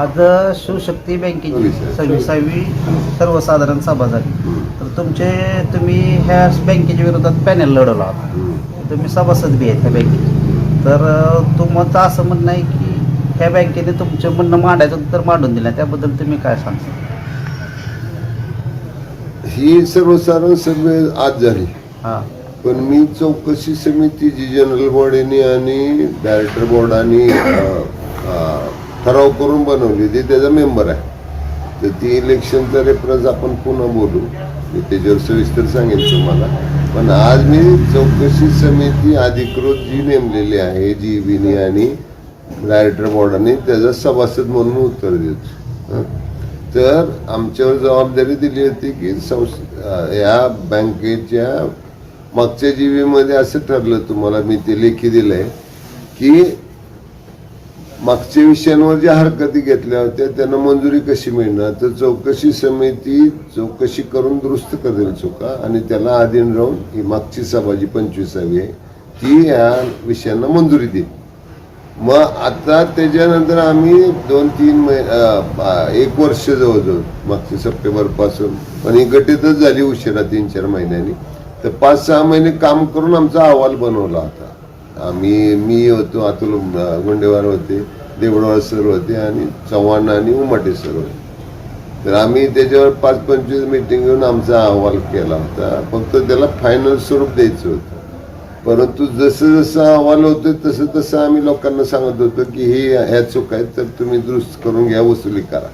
आज शिवशक्ती बँकेची. सव्वीसावी सर्वसाधारण सभा झाली. तर तुमचे तुम्ही ह्या बँकेच्या विरोधात पॅनल लढवला होता. तुम्ही सभासद बी आहेत ह्या बँकेचे. तर तुमचं असं म्हणणं आहे की ह्या बँकेने तुमचं म्हणणं मांडायचं तर मांडून दिलं. त्याबद्दल तुम्ही काय सांगता? ही सर्वसाधारण सभे आज झाली. हां. पण मी चौकशी समिती जी जनरल बॉडीने आणि डायरेक्टर बोर्डाने ठराव करून बनवली ती त्याचा मेंबर आहे. तर ती इलेक्शनचा रेफरन्स आपण पुन्हा बोलू. मी त्याच्यावर सविस्तर सांगेन तुम्हाला. पण आज मी चौकशी समिती अधिकृत जी नेमलेली आहे जी बीने आणि डायरेक्टर बोर्डाने त्याचा सभासद म्हणून उत्तर देतो. तर आमच्यावर जबाबदारी दिली होती की संस या बँकेच्या मागच्या जीवीमध्ये असं ठरलं तुम्हाला मी ते लेखी दिलं आहे की मागच्या विषयांवर ज्या हरकती घेतल्या होत्या त्यांना मंजुरी कशी मिळणार? तर चौकशी समिती चौकशी करून दुरुस्त करेल चुका आणि त्याला अधीन राहून ही मागची सभा जी पंचवीसावी आहे. ती या विषयांना मंजुरी देईल. मग आता त्याच्यानंतर आम्ही दोन तीन महिने एक वर्ष जवळजवळ मागच्या सप्टेंबरपासून पण ही गटीतच झाली उशिरा तीन चार महिन्यांनी. तर पाच सहा महिने काम करून आमचा अहवाल बनवला होता. आम्ही मी होतो अतुल गुंडेवार होते देवडवाळ सर होते आणि चव्हाण आणि उमाटे सर होते. तर आम्ही त्याच्यावर पाच पंचवीस मिटिंग घेऊन आमचा अहवाल केला होता. फक्त त्याला फायनल स्वरूप द्यायचं होतं. परंतु जसं जसं अहवाल होतं तसं तसं आम्ही लोकांना सांगत होतो की हे ह्या चूक आहेत तर तुम्ही दुरुस्त करून घ्या वसुली करा.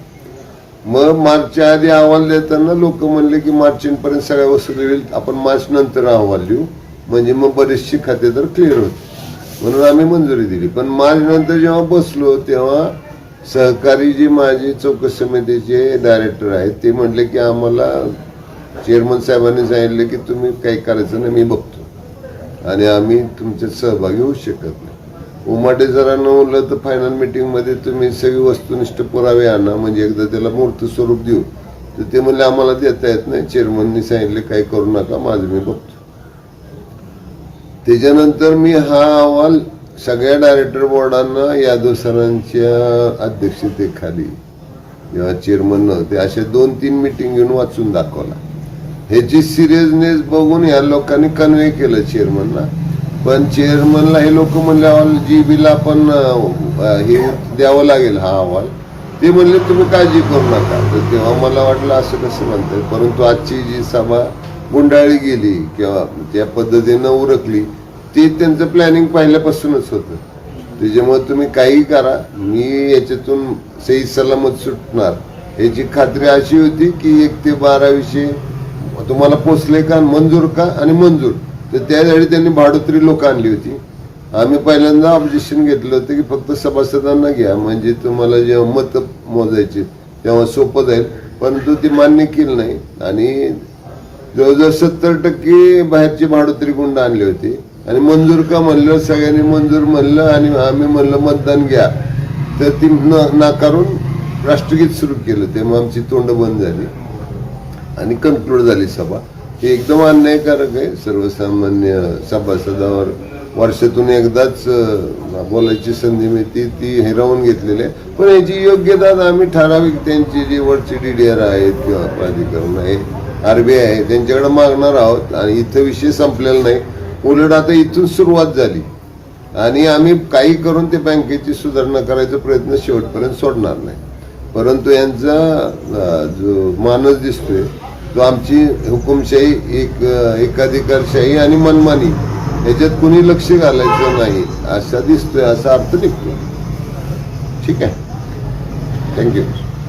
मग मार्चच्या आधी अहवाल देताना लोक म्हणले की मार्चपर्यंत सगळ्या वसुली होईल आपण मार्च नंतर अहवाल लिहू म्हणजे मग बरेचशी खाते तर क्लिअर होते. म्हणून आम्ही मंजुरी दिली. पण माझ्यानंतर नंतर जेव्हा बसलो तेव्हा सहकारी जी माझी चौकशी समितीचे डायरेक्टर आहेत ते म्हटले की आम्हाला चेअरमन साहेबांनी सांगितले की तुम्ही काही करायचं नाही मी बघतो. आणि आम्ही तुमच्यात सहभागी होऊ शकत नाही. उमाटे जरा नवलं तर फायनल मीटिंगमध्ये तुम्ही सगळी वस्तुनिष्ठ पुरावे आणा म्हणजे एकदा त्याला मूर्त स्वरूप देऊ. तर ते म्हणले आम्हाला देता येत नाही. चेअरमननी सांगितले काही करू नका माझं मी बघतो. त्याच्यानंतर मी हा अहवाल सगळ्या डायरेक्टर बोर्डांना यादव सरांच्या अध्यक्षतेखाली जेव्हा चेअरमन नव्हते अशा दोन तीन मिटिंग घेऊन वाचून दाखवला. ह्याची सिरियसनेस बघून या लोकांनी कन्व्हे केलं चेअरमनला पण चेअरमनला हे लोक म्हणले जी बीला आपण हे द्यावं लागेल हा अहवाल. ते म्हणले तुम्ही काळजी करू नका. तर तेव्हा मला वाटलं असं कसं म्हणतात परंतु आजची जी सभा गुंडाळी गेली किंवा त्या पद्धतीनं उरकली ते त्यांचं प्लॅनिंग पहिल्यापासूनच होतं. त्याच्यामुळे तुम्ही काही करा मी याच्यातून सही सलामत सुटणार. याची खात्री अशी होती की एक ते बारा विषय तुम्हाला पोचले का मंजूर का आणि मंजूर. तर त्यावेळी त्यांनी भाडोत्री लोक आणली होती. आम्ही पहिल्यांदा ऑब्जेक्शन घेतलं होतं की फक्त सभासदांना घ्या म्हणजे तुम्हाला जेव्हा मत मोजायचे तेव्हा सोपं जाईल. परंतु ती मान्य केली नाही. आणि जवळजवळ सत्तर टक्के बाहेरची भाडोत्री गुंड आणली होती. आणि मंजूर का म्हणलं सगळ्यांनी मंजूर म्हणलं आणि आम्ही म्हणलं मतदान घ्या. तर ती नाकारून राष्ट्रगीत सुरू केलं. तेव्हा आमची तोंड बंद झाली. आणि कन्क्लूड झाली सभा. ही एकदम अन्यायकारक आहे. सर्वसामान्य सभासदावर वर्षातून एकदाच बोलायची संधी मिळते ती हिरावून घेतलेली आहे. पण याची योग्यता आम्ही ठराविक त्यांची जी वरची डी डी आर आहेत किंवा प्राधिकरण आहे आरबीआय आहे त्यांच्याकडे मागणार आहोत आणि इथं विषय संपलेला नाही. उलट आता इथून सुरुवात झाली. आणि आम्ही काही करून ते बँकेची सुधारणा करायचा प्रयत्न शेवटपर्यंत सोडणार नाही. परंतु यांचा जो मानस दिसतोय तो आमची हुकुमशाही एक एकाधिकारशाही आणि मनमानी याच्यात कुणी लक्ष घालायचं नाही असा दिसतोय असा अर्थ निघतो ठीक आहे. थँक्यू